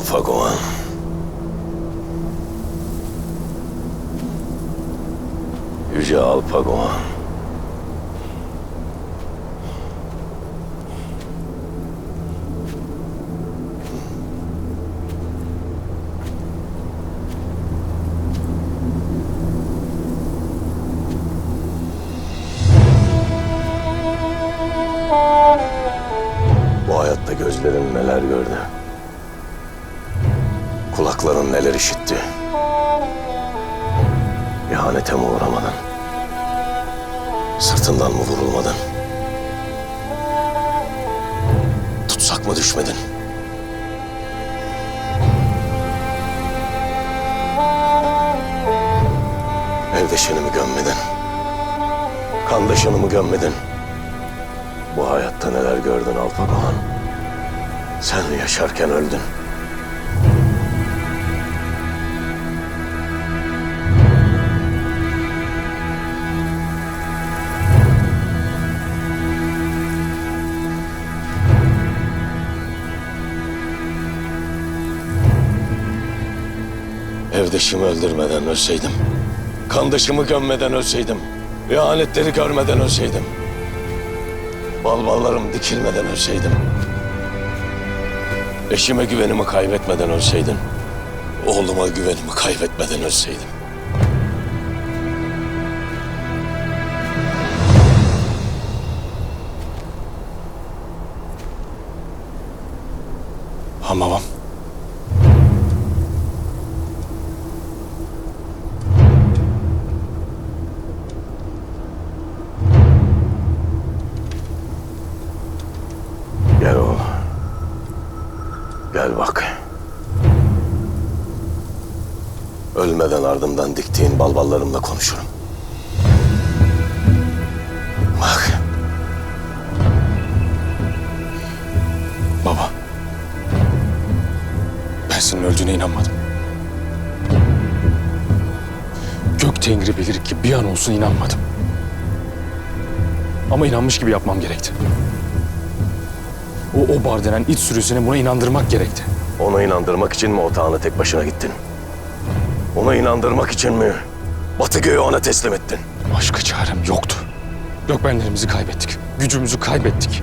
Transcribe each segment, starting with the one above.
Alfagoan. Yüce Alpagoan. Bu hayatta gözlerin neler gördü. Kulakların neler işitti. İhanete mi uğramadın? Sırtından mı vurulmadın? Tutsak mı düşmedin? Evdeşini mi gömmedin? Kandaşını mı gömmedin? Bu hayatta neler gördün Alpagohan? Sen yaşarken öldün. Evdeşimi öldürmeden ölseydim. Kandaşımı gömmeden ölseydim. İhanetleri görmeden ölseydim. Balballarım dikilmeden ölseydim. Eşime güvenimi kaybetmeden ölseydim. Oğluma güvenimi kaybetmeden ölseydim. Ama ardımdan diktiğin balballarımla konuşurum. Bak. Baba. Ben senin öldüğüne inanmadım. Gök Tengri bilir ki bir an olsun inanmadım. Ama inanmış gibi yapmam gerekti. O Obar denen iç sürüsüne buna inandırmak gerekti. Onu inandırmak için mi otağına tek başına gittin? Onu inandırmak için mi Batı Göğü ona teslim ettin? Başka çarem yoktu. Gökbenlerimizi kaybettik. Gücümüzü kaybettik.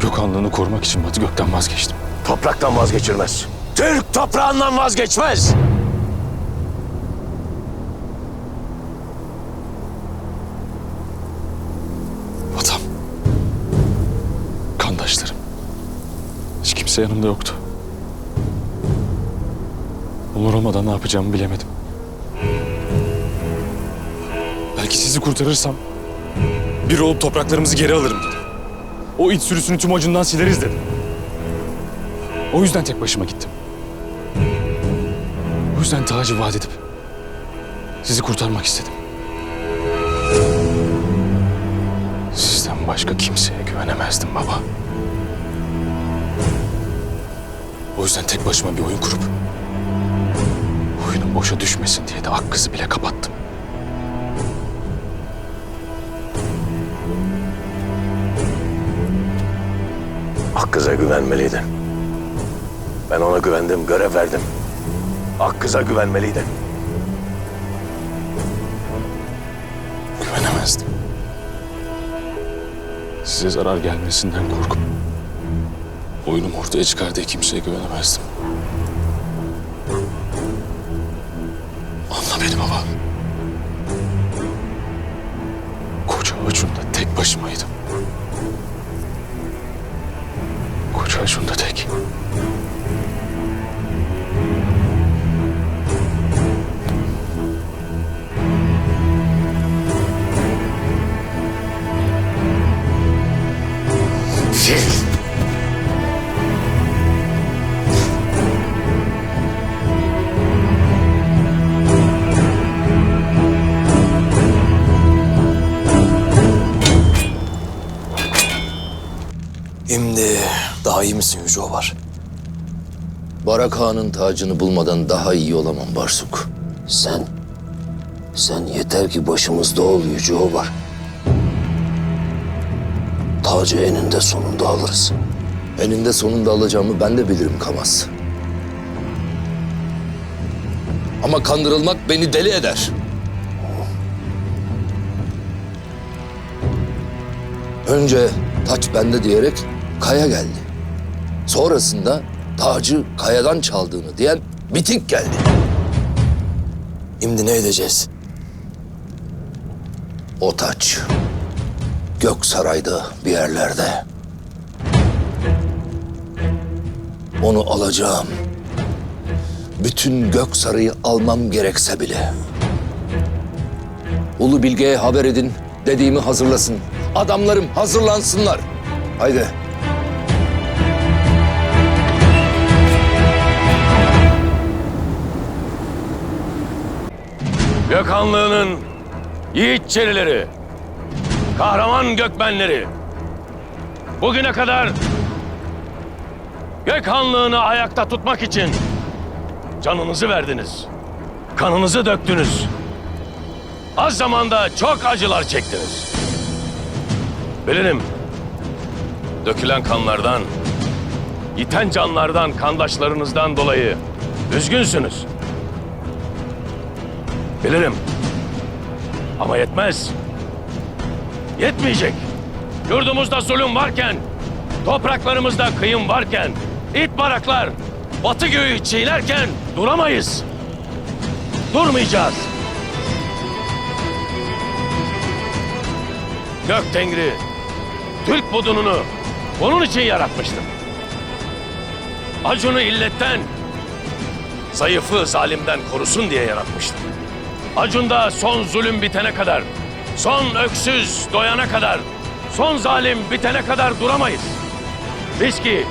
Gökhanlığını korumak için Batı Gök'ten vazgeçtim. Topraktan vazgeçilmez. Türk toprağından vazgeçmez. Atam. Kandaşlarım. Hiç kimse yanımda yoktu. Onlar olmadan ne yapacağımı bilemedim. Belki sizi kurtarırsam bir olup topraklarımızı geri alırım dedim. O iç sürüsünü tüm acından sileriz dedim. O yüzden tek başıma gittim. O yüzden tacı vaat edip sizi kurtarmak istedim. Sizden başka kimseye güvenemezdim baba. O yüzden tek başıma bir oyun kurup oyunun boşa düşmesin diye de ak kızı bile kapattım. Akkız'a güvenmeliydin. Ben ona güvendim, görev verdim. Akkız'a güvenmeliydin. Güvenemezdim. Size zarar gelmesinden korkup oyunum ortaya çıkar diye kimseye güvenemezdim. Anla beni baba. Koca ucunda tek başımaydım. Koca ucunda tek. Şimdi daha iyi misin Yüce var? Barak Ağa'nın tacını bulmadan daha iyi olamam Barsuk. Sen, sen yeter ki başımızda ol Yüce var. Tacı eninde sonunda alırız. Eninde sonunda alacağımı ben de bilirim Kamaz. Ama kandırılmak beni deli eder. Önce taç bende diyerek Kaya geldi. Sonrasında tacı Kaya'dan çaldığını diyen Bitik geldi. Şimdi ne edeceğiz? O taç Gök Saray'da bir yerlerde. Onu alacağım. Bütün Gök Saray'ı almam gerekse bile. Ulu Bilge'ye haber edin, dediğimi hazırlasın. Adamlarım hazırlansınlar. Haydi. Gökhanlığının yiğitçerileri, kahraman gökmenleri, bugüne kadar Gökhanlığını ayakta tutmak için canınızı verdiniz, kanınızı döktünüz. Az zamanda çok acılar çektiniz. Bilirim, dökülen kanlardan, yiten canlardan, kandaşlarınızdan dolayı üzgünsünüz. Bilirim. Ama yetmez. Yetmeyecek. Yurdumuzda zulüm varken, topraklarımızda kıyım varken, it baraklar batı göğü çiğnerken duramayız. Durmayacağız. Gök Tengri, Türk budununu bunun için yaratmıştır. Acunu illetten, zayıfı zalimden korusun diye yaratmıştır. Acunda son zulüm bitene kadar, son öksüz doyana kadar, son zalim bitene kadar duramayız. Biz ki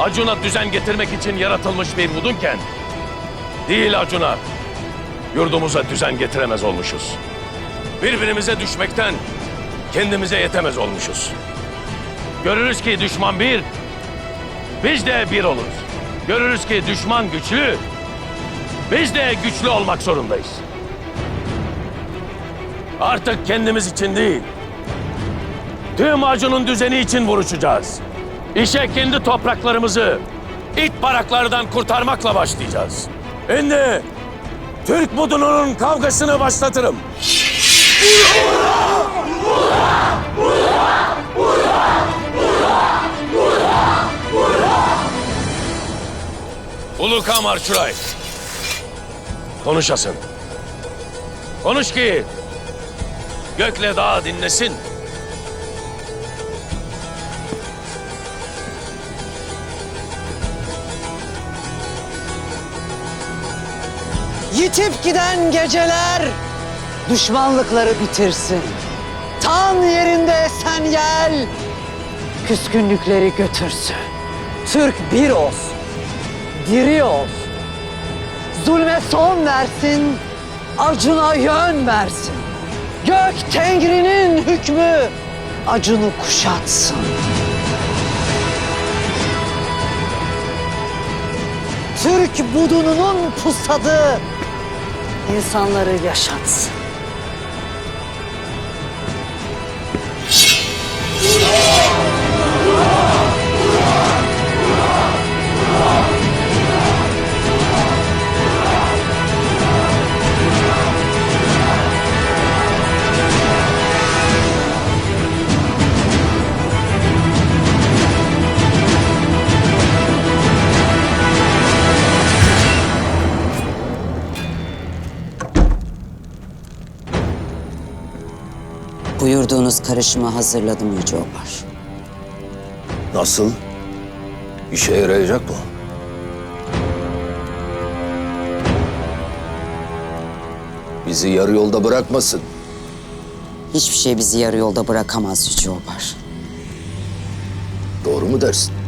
Acun'a düzen getirmek için yaratılmış bir budunken, değil Acun'a, yurdumuza düzen getiremez olmuşuz. Birbirimize düşmekten kendimize yetemez olmuşuz. Görürüz ki düşman bir, biz de bir oluruz. Görürüz ki düşman güçlü, biz de güçlü olmak zorundayız. Artık kendimiz için değil, tüm acunun düzeni için vuruşacağız. İşe kendi topraklarımızı it baraklardan kurtarmakla başlayacağız. Şimdi Türk budunun kavgasını başlatırım. Ulu Kamar Çuray. Konuşasın. Konuş ki gökle dağ dinlesin. Yitip giden geceler düşmanlıkları bitirsin. Tan yerinde esen yel küskünlükleri götürsün. Türk bir olsun, diri olsun. Zulme son versin, acına yön versin. Gök Tengri'nin hükmü acını kuşatsın. Türk budununun pusadı insanları yaşatsın. Buyurduğunuz karışımı hazırladım Yüce Obar. Nasıl? İşe yarayacak mı? Bizi yarı yolda bırakmasın. Hiçbir şey bizi yarı yolda bırakamaz Yüce Obar. Doğru mu dersin?